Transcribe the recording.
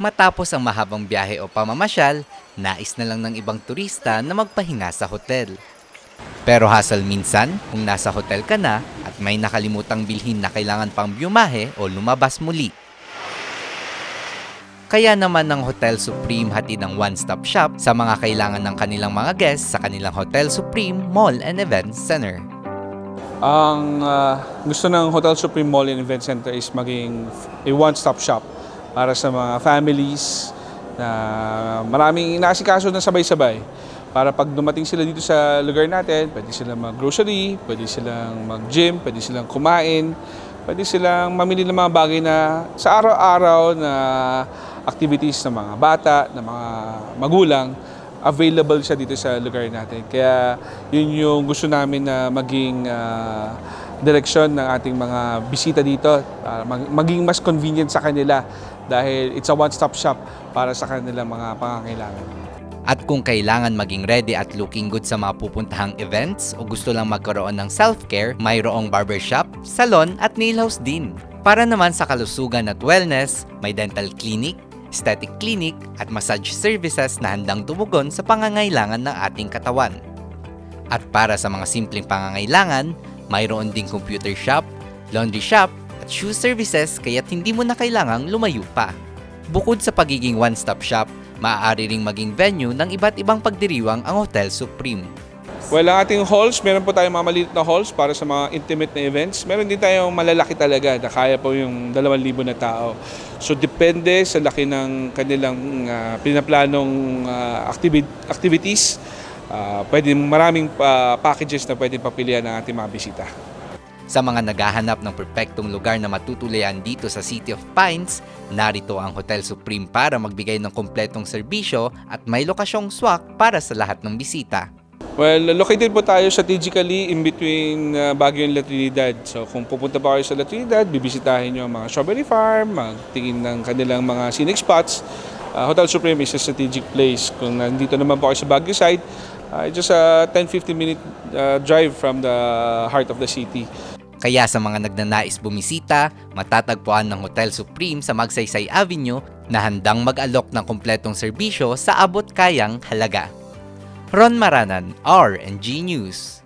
Matapos ang mahabang biyahe o pamamasyal, nais na lang ng ibang turista na magpahinga sa hotel. Pero hassle minsan kung nasa hotel ka na at may nakalimutang bilhin na kailangan pang byumahe o lumabas muli. Kaya naman ng Hotel Supreme hatid ng one-stop shop sa mga kailangan ng kanilang mga guests sa kanilang Hotel Supreme Mall and Events Center. Ang ah, gusto ng Hotel Supreme Mall and Event Center is maging a one-stop shop para sa mga families na maraming inaasikaso na sabay-sabay. Para pag dumating sila dito sa lugar natin, pwede silang mag-grocery, pwede silang mag-gym, pwede silang kumain, pwede silang mamili ng mga bagay na sa araw-araw na activities ng mga bata, ng mga magulang, available siya dito sa lugar natin. Kaya yun yung gusto namin na maging ah, direksyon ng ating mga bisita dito. para mag- maging mas convenient sa kanila dahil it's a one-stop shop para sa kanilang mga pangangailangan. At kung kailangan maging ready at looking good sa mga pupuntahang events o gusto lang magkaroon ng self-care, mayroong barbershop, salon at nail house din. Para naman sa kalusugan at wellness, may dental clinic, aesthetic clinic at massage services na handang tumugon sa pangangailangan ng ating katawan. At para sa mga simpleng pangangailangan, mayroon ding computer shop, laundry shop, at shoe services kaya't hindi mo na kailangang lumayo pa. Bukod sa pagiging one-stop shop, maaari ring maging venue ng iba't ibang pagdiriwang ang Hotel Supreme. Well, ang ating halls, meron po tayong mga maliit na halls para sa mga intimate na events. Meron din tayong malalaki talaga na kaya po yung 2,000 na tao. So depende sa laki ng kanilang ah, pinaplanong activi- activities. Ah, pwede maraming ah, packages na pwede papilian ng ating mga bisita. Sa mga naghahanap ng perpektong lugar na matutulayan dito sa City of Pines, narito ang Hotel Supreme para magbigay ng kompletong serbisyo at may lokasyong swak para sa lahat ng bisita. Well, located po tayo strategically in between uh, Baguio and La Trinidad. So kung pupunta pa kayo sa La Trinidad, bibisitahin nyo ang mga strawberry farm, magtingin ng kanilang mga scenic spots. Uh, Hotel Supreme is a strategic place. Kung nandito naman po kayo sa Baguio side, uh, it's just a 10-15 minute uh, drive from the heart of the city. Kaya sa mga nagnanais bumisita, matatagpuan ng Hotel Supreme sa Magsaysay Avenue na handang mag-alok ng kompletong serbisyo sa abot kayang halaga. Ron Maranan, R&G News.